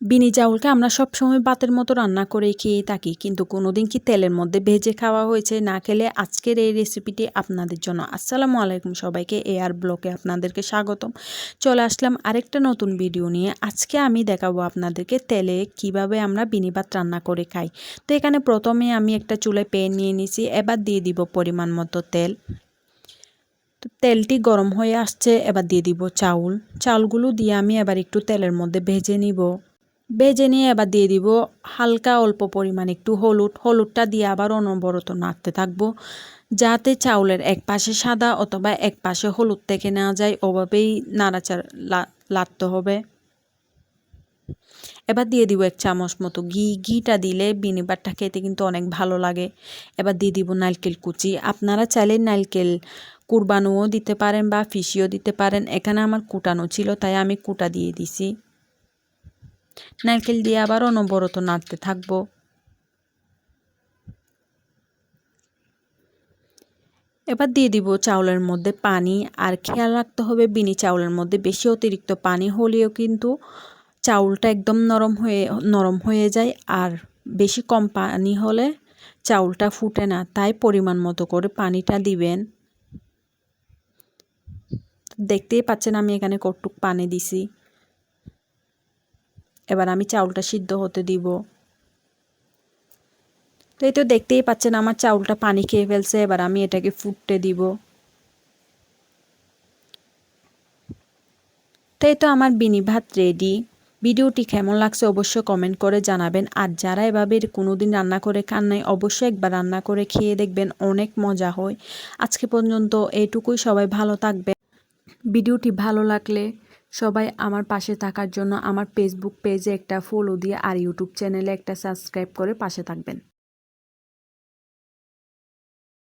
বিনি চাউলকে আমরা সবসময় ভাতের মতো রান্না করে খেয়ে থাকি, কিন্তু কোনোদিন কি তেলের মধ্যে ভেজে খাওয়া হয়েছে না খেলে আজকের এই রেসিপিটি আপনাদের জন্য। আসসালামু আলাইকুম সবাইকে এআর ব্লকে আপনাদেরকে স্বাগতম। চলে আসলাম আরেকটা নতুন ভিডিও নিয়ে। আজকে আমি দেখাবো আপনাদেরকে তেলে কীভাবে আমরা বিনি ভাত রান্না করে খাই। তো এখানে প্রথমে আমি একটা চুলে প্যান নিয়ে নিয়েছি এবার দিয়ে দিব পরিমাণ মতো তেল। তো তেলটি গরম হয়ে আসছে, এবার দিয়ে দিব চাউল। চাউলগুলো দিয়ে আমি এবার একটু তেলের মধ্যে ভেজে নিব। ভেজে নিয়ে এবার দিয়ে দিব হালকা অল্প পরিমাণ একটু হলুদ। হলুদটা দিয়ে আবার অনবরত নাড়তে থাকব, যাতে চাউলের এক পাশে সাদা অথবা এক পাশে হলুদ থেকে নেওয়া যায়, ওভাবেই নাড়াচাড়া লাড়তে হবে। এবার দিয়ে দিব এক চামচ মতো ঘি। ঘিটা দিলে বিনিবারটা খেতে কিন্তু অনেক ভালো লাগে। এবার দিয়ে দিব নারকেল কুচি। আপনারা চাইলে নারকেল কুরবানুও দিতে পারেন বা ফিসিও দিতে পারেন। এখানে আমার কুটানো ছিল, তাই আমি কুটা দিয়ে দিছি। নারকেল দিয়ে আবার অনবরত নাড়তে থাকব। এবার দিয়ে দিব চাউলের মধ্যে পানি, আর খেয়াল রাখতে হবে বিনি চাউলের মধ্যে বেশি অতিরিক্ত পানি হলেও কিন্তু চাউলটা একদম নরম হয়ে নরম হয়ে যায়, আর বেশি কম পানি হলে চাউলটা ফুটে না, তাই পরিমাণ মতো করে পানিটা দিবেন। দেখতেই পাচ্ছেন আমি এখানে কটুক পানি দিছি। এবার আমি চাউলটা সিদ্ধ হতে দিব। তো এই তো দেখতেই পাচ্ছেন আমার চাউলটা পানি খেয়ে ফেলছে, এবার আমি এটাকে ফুটতে দিব। তো এই তো আমার বিনি ভাত রেডি ভিডিওটি কেমন লাগছে অবশ্যই কমেন্ট করে জানাবেন। আর যারা এভাবে কোনো দিন রান্না করে খান নাই, অবশ্যই একবার রান্না করে খেয়ে দেখবেন অনেক মজা হয়। আজকে পর্যন্ত এইটুকুই সবাই ভালো থাকবে ভিডিওটি ভালো লাগলে সবাই আমার পাশে থাকার জন্য আমার ফেসবুক পেজে একটা ফলো দিয়ে আর ইউটিউব চ্যানেলে একটা সাবস্ক্রাইব করে পাশে থাকবেন।